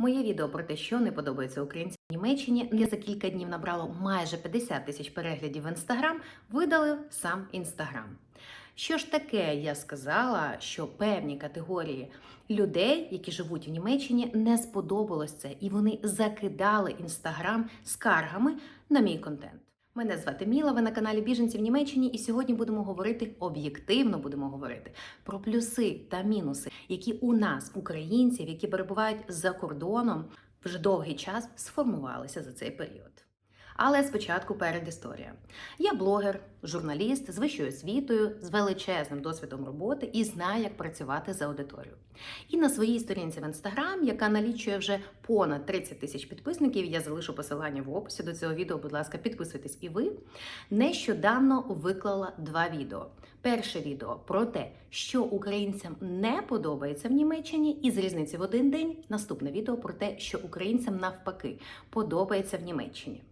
Моє відео про те, що не подобається українцям в Німеччині, я за кілька днів набрало майже 50 тисяч переглядів в інстаграм, видалив сам інстаграм. Що ж таке, я сказала, що певні категорії людей, які живуть в Німеччині, не сподобалось це, і вони закидали інстаграм скаргами на мій контент. Мене звати Міла, ви на каналі Біженці в Німеччині, і сьогодні будемо говорити об'єктивно будемо говорити про плюси та мінуси, які у нас, українців, які перебувають за кордоном, вже довгий час сформувалися за цей період. Але спочатку передісторія. Я блогер, журналіст з вищою освітою, з величезним досвідом роботи і знаю, як працювати за аудиторію. І на своїй сторінці в інстаграм, яка налічує вже понад 30 тисяч підписників, я залишу посилання в описі до цього відео. Будь ласка, підписуйтесь і ви. Нещодавно виклала два відео. Перше відео про те, що українцям не подобається в Німеччині, і з різниці в один день. Наступне відео про те, що українцям навпаки подобається в Німеччині.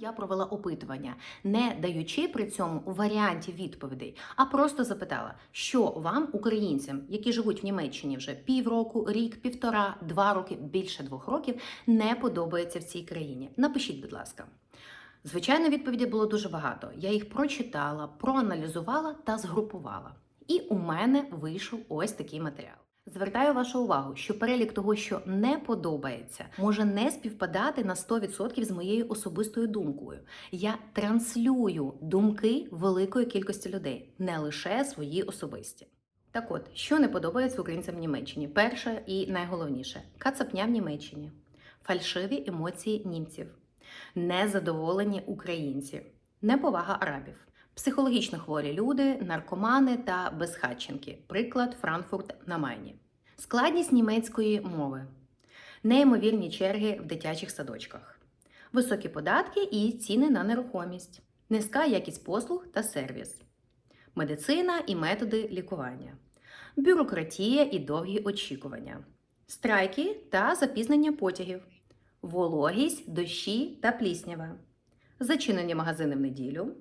Я провела опитування, не даючи при цьому варіантів відповідей, а просто запитала, що вам, українцям, які живуть в Німеччині вже півроку, рік, півтора, два роки, більше двох років, не подобається в цій країні. Напишіть, будь ласка. Звичайно, відповідей було дуже багато. Я їх прочитала, проаналізувала та згрупувала. І у мене вийшов ось такий матеріал. Звертаю вашу увагу, що перелік того, що не подобається, може не співпадати на 100% з моєю особистою думкою. Я транслюю думки великої кількості людей, не лише свої особисті. Так от, що не подобається українцям в Німеччині? Перше і найголовніше кацапня в Німеччині, фальшиві емоції німців, незадоволені українці, неповага арабів. Психологічно хворі люди, наркомани та безхатченки. Приклад Франкфурт на Майні. Складність німецької мови, неймовірні черги в дитячих садочках, високі податки і ціни на нерухомість, низька якість послуг та сервіс, медицина і методи лікування, бюрократія і довгі очікування, страйки та запізнення потягів, вологість, дощі та пліснява, зачинені магазини в неділю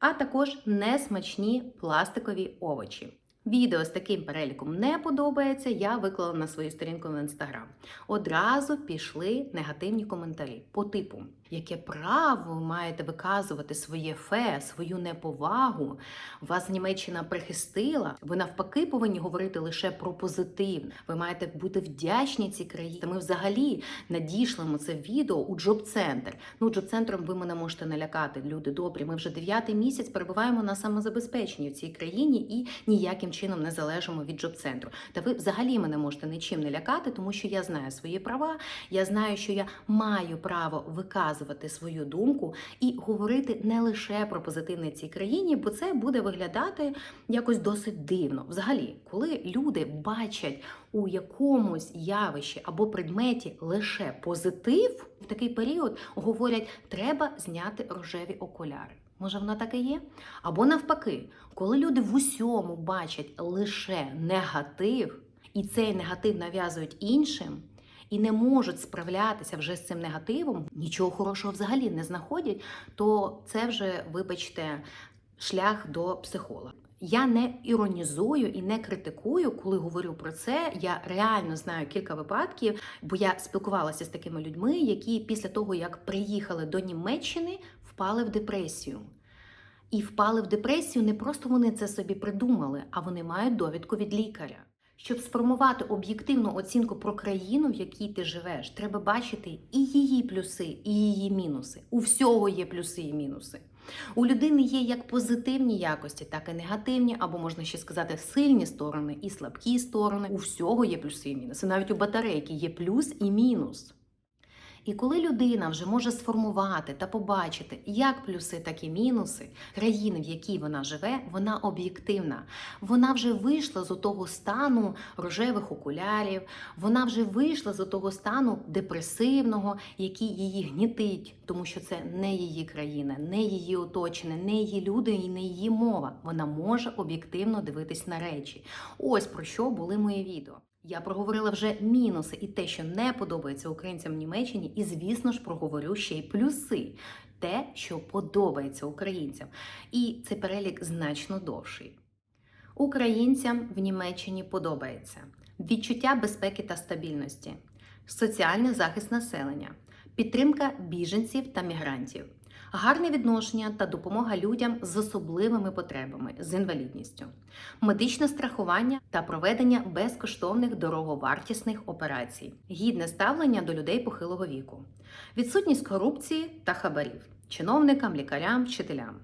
а також несмачні пластикові овочі. Відео з таким переліком не подобається, я виклала на свою сторінку в інстаграм. Одразу пішли негативні коментарі по типу: яке право ви маєте виказувати своє фе, свою неповагу? Вас Німеччина прихистила. Ви навпаки повинні говорити лише про позитивне. Ви маєте бути вдячні цій країні. Ми взагалі надішлемо це відео у джоб-центр. Ну, джоб-центром ви мене можете налякати. Люди добрі. Ми вже дев'ятий місяць перебуваємо на самозабезпеченні в цій країні і ніяким чином не залежимо від джоб-центру. Та ви взагалі мене можете нічим не лякати, тому що я знаю свої права. Я знаю, що я маю право виказувати свою думку і говорити не лише про позитивне цій країні, бо це буде виглядати якось досить дивно. Взагалі, коли люди бачать у якомусь явищі або предметі лише позитив, в такий період говорять, треба зняти рожеві окуляри. Може, воно так і є? Або навпаки, коли люди в усьому бачать лише негатив, і цей негатив нав'язують іншим, і не можуть справлятися вже з цим негативом, нічого хорошого взагалі не знаходять, то це вже, вибачте, шлях до психолога. Я не іронізую і не критикую, коли говорю про це. Я реально знаю кілька випадків, бо я спілкувалася з такими людьми, які після того, як приїхали до Німеччини, впали в депресію. І впали в депресію не просто вони це собі придумали, а вони мають довідку від лікаря. Щоб сформувати об'єктивну оцінку про країну, в якій ти живеш, треба бачити і її плюси, і її мінуси. У всього є плюси і мінуси. У людини є як позитивні якості, так і негативні, або можна ще сказати, сильні сторони і слабкі сторони. У всього є плюси і мінуси. Навіть у батарейки є плюс і мінус. І коли людина вже може сформувати та побачити як плюси, так і мінуси країни, в якій вона живе, вона об'єктивна. Вона вже вийшла з того стану рожевих окулярів, вона вже вийшла з того стану депресивного, який її гнітить, тому що це не її країна, не її оточення, не її люди і не її мова. Вона може об'єктивно дивитись на речі. Ось про що були мої відео. Я проговорила вже мінуси і те, що не подобається українцям в Німеччині, і, звісно ж, проговорю ще й плюси, те, що подобається українцям. І цей перелік значно довший. Українцям в Німеччині подобається відчуття безпеки та стабільності, соціальний захист населення, підтримка біженців та мігрантів, гарне відношення та допомога людям з особливими потребами з інвалідністю, медичне страхування та проведення безкоштовних дороговартісних операцій, гідне ставлення до людей похилого віку, відсутність корупції та хабарів, чиновникам, лікарям, вчителям.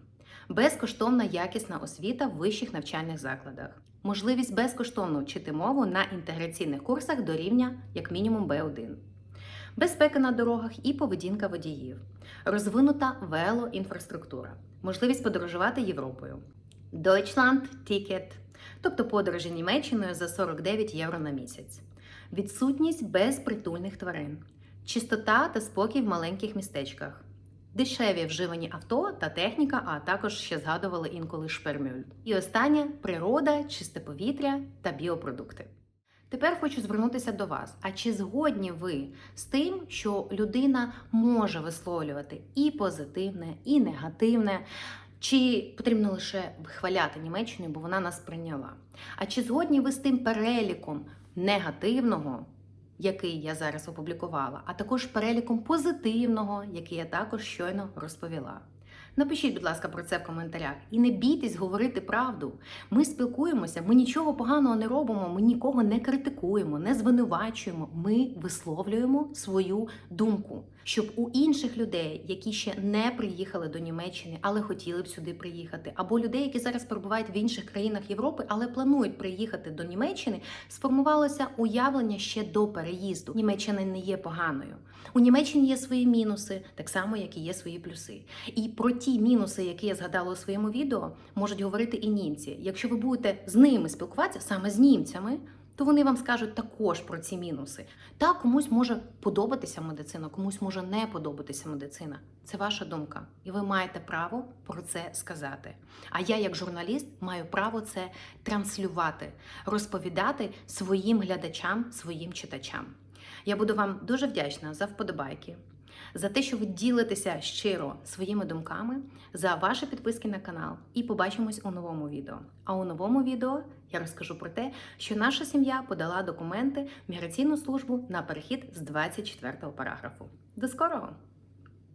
Безкоштовна якісна освіта в вищих навчальних закладах, можливість безкоштовно вчити мову на інтеграційних курсах до рівня як мінімум B1, безпека на дорогах і поведінка водіїв, розвинута велоінфраструктура, можливість подорожувати Європою, Deutschland Ticket, тобто подорожі Німеччиною за 49 євро на місяць, відсутність безпритульних тварин, чистота та спокій в маленьких містечках. Дешеві вживані авто та техніка, а також ще згадували інколи шпермюль. І останнє природа, чисте повітря та біопродукти. Тепер хочу звернутися до вас. А чи згодні ви з тим, що людина може висловлювати і позитивне, і негативне? Чи потрібно лише вихваляти Німеччину, бо вона нас прийняла? А чи згодні ви з тим переліком негативного, який я зараз опублікувала, а також переліком позитивного, який я також щойно розповіла? Напишіть, будь ласка, про це в коментарях. І не бійтесь говорити правду. Ми спілкуємося, ми нічого поганого не робимо, ми нікого не критикуємо, не звинувачуємо. Ми висловлюємо свою думку, щоб у інших людей, які ще не приїхали до Німеччини, але хотіли б сюди приїхати, або людей, які зараз перебувають в інших країнах Європи, але планують приїхати до Німеччини, сформувалося уявлення ще до переїзду. Німеччина не є поганою. У Німеччині є свої мінуси, так само як і є свої плюси. І про ті мінуси, які я згадала у своєму відео, можуть говорити і німці. Якщо ви будете з ними спілкуватися саме з німцями, то вони вам скажуть також про ці мінуси. Так, комусь може подобатися медицина, комусь може не подобатися медицина. Це ваша думка, і ви маєте право про це сказати. А я, як журналіст, маю право це транслювати, розповідати своїм глядачам, своїм читачам. Я буду вам дуже вдячна за вподобайки, за те, що ви ділитеся щиро своїми думками, за ваші підписки на канал. І побачимось у новому відео. А у новому відео я розкажу про те, що наша сім'я подала документи в міграційну службу на перехід з 24 параграфу. До скорого!